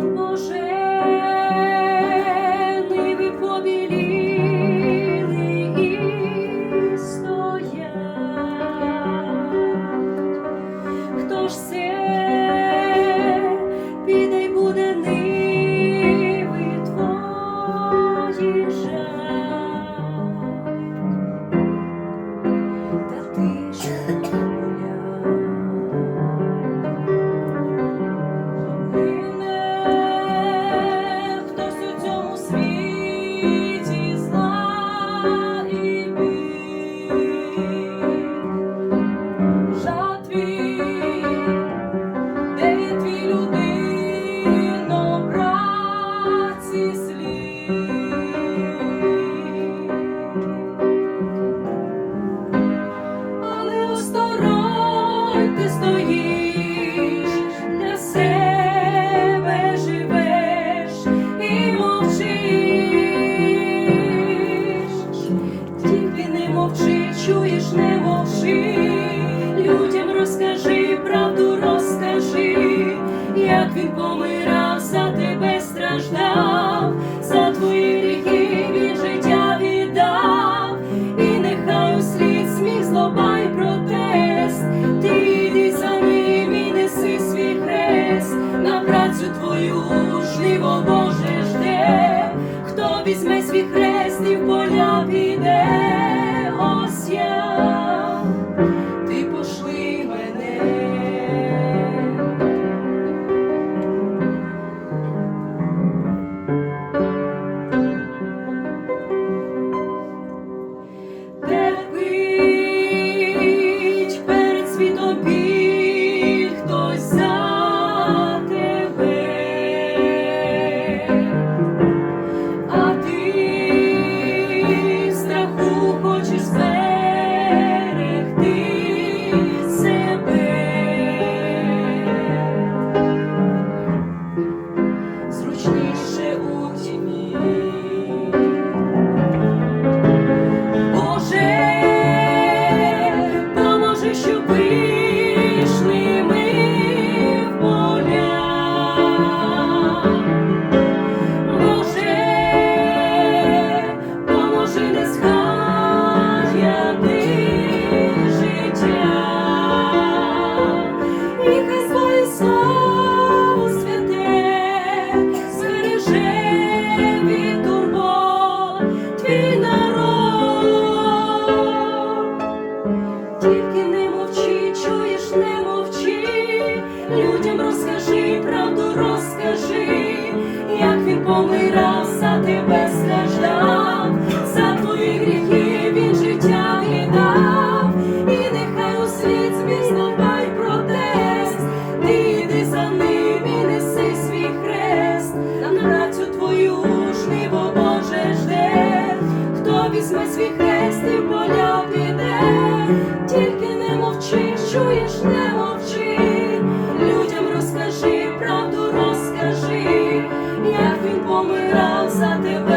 Боже. допоможи, людям розкажи, правду розкажи, як він помирав, за тебе страждав, за твої гріхи він життя віддав, і нехай у слід сміх злоба й протест, ти йди за ним і неси свій хрест, на працю твою жниво Боже жде, хто візьме свій хрест і в поля. be we know. something